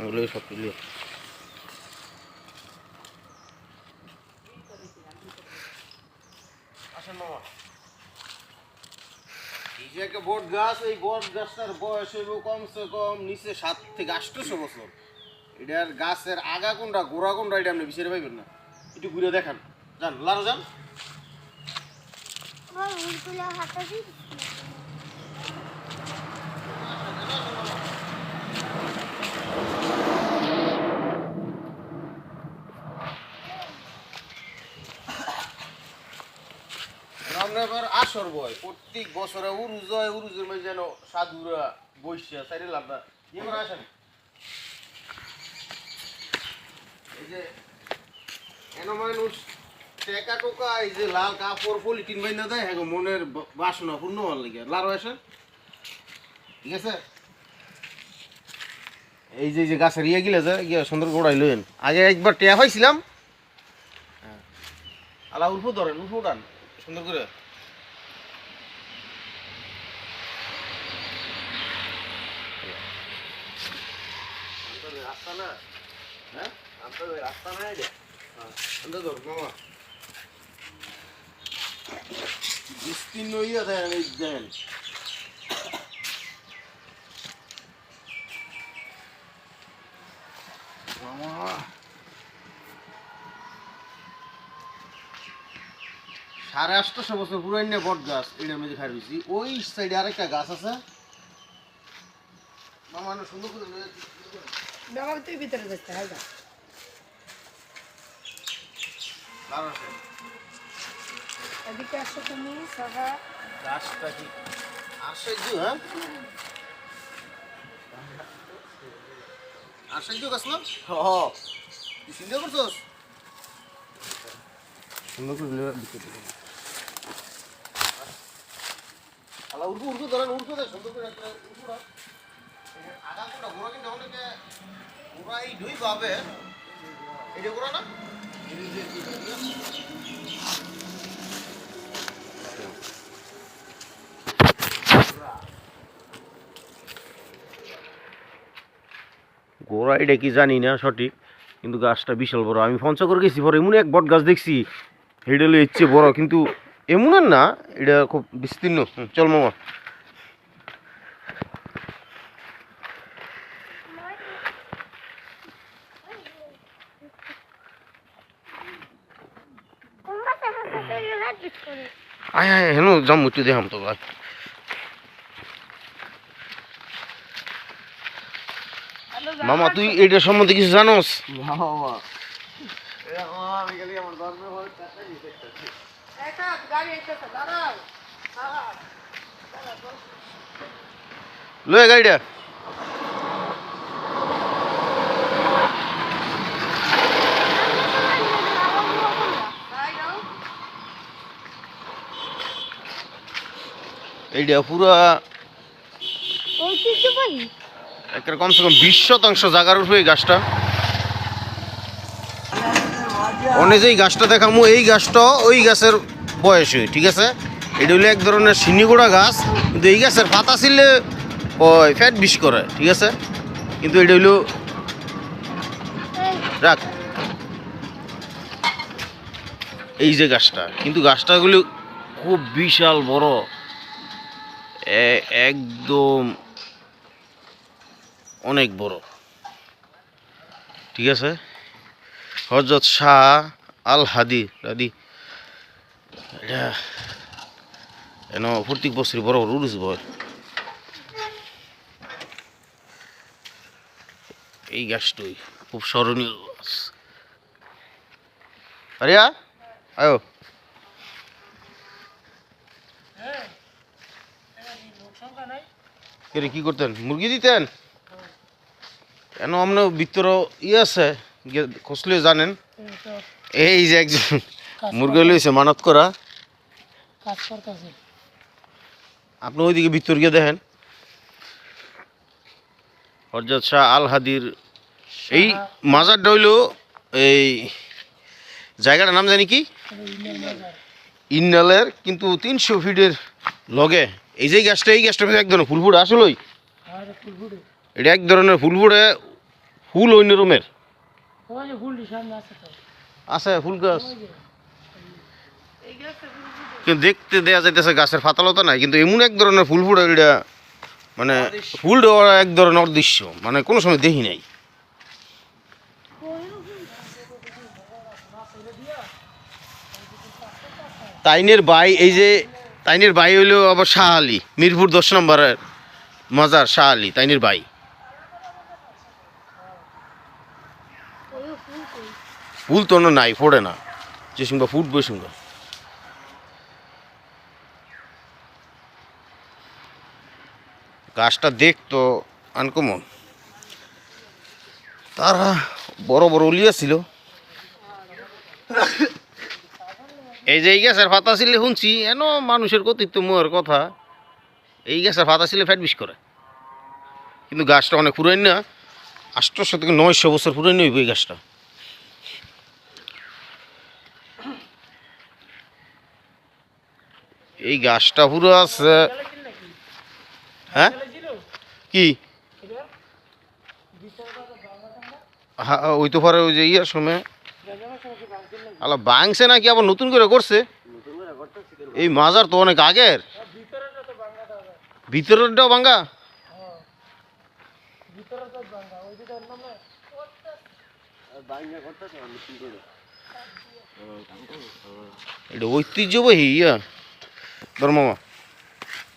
ওগুলো সব তুলি যে বট গাছ এই বট গাছটার বয়স হইব কমসে কম নিচে সাত থেকে আটশোশো বছর। এটার গাছের আগা কোনটা গোড়া কোনটা এটা আপনি বিচারে পাইবেন না। একটু ঘুরে দেখান। যান লারো যান। উল্টুলা এবার আসর বয়। প্রত্যেক বছরে উরুজ হয়, উরুজের মধ্যে যেন সাধুরা বৈশা সাইডে লাভটা এবার আসেন। এই যে এন মানুষ, টেকা টোকা, এই যে লাল কাপড় পলিটিন বাইনা দেয় হ্যাঁ মনের বাসনা পূর্ণ হওয়ার লাগে। লারো আসেন। ঠিক আছে? এই যে যে গাছের ইয়ে গিলে যে ইয়ে সুন্দর গোড়াই লইন আগে একবার টেয়া পাইছিলাম। হ্যাঁ। আলা উল্ফু ধরেন, উল্ফু উঠান, সুন্দর করে। হ্যাঁ? এটা মামা। সাড়ে আটশোশো বছর পুরানো বট গাছ এটার মধ্যে খাই ওই সাইডে আরেকটা গাছ আছে। মামা সুন্দর করে। বাবা তুই ভিতরে যাচ্ছে এদিকে আসো তুমি সবা গাছটা কি? আশ্চর্য হ্যাঁ? আশ্চর্য গাছ না? হ। চিন্তা করছস? সুন্দর করে। আলা উড়কু উড়কু ধরেন উড়কু দে সুন্দর করে একটা উড়কু রাখ। এই যে আগা কিন্তু অনেকে পাবে এটা গোড়া এটা কি জানি না, সঠিক, কিন্তু গাছটা বিশাল বড়। আমি পঞ্চগড় গেছি, পরে এমন এক বট গাছ দেখছি। হেডে হলো ইচ্ছে বড়, কিন্তু এমন না, এটা খুব বিস্তীর্ণ। চল মামা। আয় আয় হেন যাম একটু দেখাম তো ভাই মামা তুই এটা সম্বন্ধে কিছু জানোস? একটা গাড়ি এসেছে লয়ে গাড়িটা। এইটা পুরা একটা কমসে কম বিশ শতাংশ জায়গার উপরে এই গাছটা। অনেক যে গাছটা দেখামু এই গাছটা ওই গাছের বয়সী ঠিক আছে? এটা হলো এক ধরনের সিনিগোড়া গাছ কিন্তু এই গাছের পাতা ছিলে ওই ফ্যাট বিষ করে ঠিক আছে? কিন্তু এটা হইল এই রাখ। এই যে গাছটা কিন্তু গাছটাগুলো খুব বিশাল বড়। একদম অনেক বড়। ঠিক আছে? হজরত শাহ আল হাদি দাদি এটা, এন প্রত্যেক বছর বড় বড় উড়ুস এই গাছটাই খুব স্মরণীয়। গাছ আয়ো। কে কি করতেন মুরগি দিতেন? কেন আপনার ভিতর ইয়ে আছে? গিয়ে খসলে জানেন। এই যে একজন মুরগি লইছে মানত করা। আপনি ওইদিকে ভিতর গিয়ে দেখেন। হরজত শাহ আল হাদির এই মাজারটা হইল এই জায়গাটার নাম জানি কি? ইন্নালের কিন্তু তিনশো ফিটের লগে এই যে গাছটা এই গাছটা এক ধরনের ফুলফুড়ে আসলেই আর এটা এক ধরনের ফুলফুড়ে ফুল অন্য রুমের। আছে ফুল গাছ। ফুল ফুটে। কিন্তু দেখতে দেয়া যাইতেছে গাছের ফাতালতা নাই কিন্তু এমন এক ধরনের ফুল ফুটে এটা মানে ফুল দেওয়ার এক ধরনের অদৃশ্য মানে কোনো সময় দেখি নাই। তাইনের বাই এই যে তাইনের ভাই হইল আবার শাহ আলী, মিরপুর দশ নম্বরের মজার শাহ আলী, তাইনের ভাই। ফুল তো নাই, ফোড়ে না। যে সঙ্গে ফুটবে সঙ্গে গাছটা দেখতো, আনকমন। তারা বড় বড় উলিয়া ছিল। এই যে এই গাছের পাতা ছিল শুনছি, এন মানুষের কতিত্ব মুয়ের কথা। এই গ্যাসের পাতা ছিল ফ্যাট বিষ করে। কিন্তু গাছটা অনেক পুরান না আষ্টশো থেকে নয়শো বছর পুরান হইব এই গাছটা এই গাছটা পুরো আছে হ্যাঁ? কি? হ্যাঁ ওই তো পরে ওই যে ইয়ার সময়। আলা বাংছে নাকি আবার নতুন করে করছে? এই মাজার তো অনেক আগের। ভিতরেরটাও ভাঙ্গা এটা ঐতিহ্যবাহী, ইয়া। ধর্মামা